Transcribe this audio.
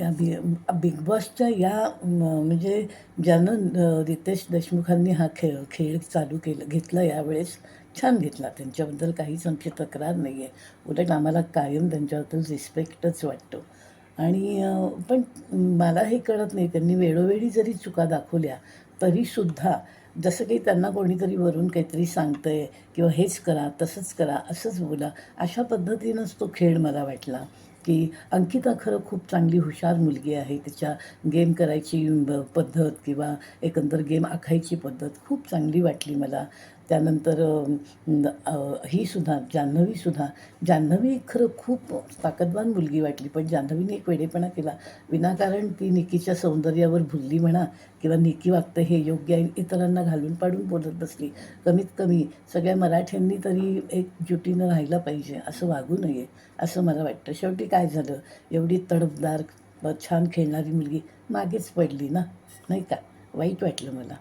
या बि बिग बॉसच्या या म्हणजे ज्यानं रितेश देशमुखांनी हा खेळ खेळ चालू केलं घेतला यावेळेस छान घेतला. त्यांच्याबद्दल काहीच आमची तक्रार नाही आहे उलट आम्हाला कायम त्यांच्याबद्दल रिस्पेक्टच वाटतो. आणि पण मला हे कळत नाही त्यांनी वेळोवेळी जरी चुका दाखवल्या तरीसुद्धा जसं काही त्यांना कोणीतरी वरून काहीतरी सांगतंय किंवा हेच करा तसंच करा असंच बोला अशा पद्धतीनंच तो खेळ मला वाटला. की अंकिता खरं खूप चांगली हुशार मुलगी आहे. तिच्या गेम करायची ब- पद्धत किंवा एकंदर गेम आखायची पद्धत खूप चांगली वाटली मला. त्यानंतर ही सुद्धा जान्हवीसुद्धा जान्हवी खरं खूप ताकदवान मुलगी वाटली पण जान्हवीने एक वेडेपणा केला. विनाकारण ती निकीच्या सौंदर्यावर भुलली म्हणा किंवा निकी वागतं हे योग्य आहे इतरांना घालून पाडून बोलत बसली. कमीत कमी सगळ्या मराठ्यांनी तरी एक जुटीनं राहायला पाहिजे असं वागू नये असं मला वाटतं. शेवटी काय झालं? एवढी तडफदार छान खेळणारी मुलगी मागेच पडली ना? नाही का? वाईट वाटलं मला.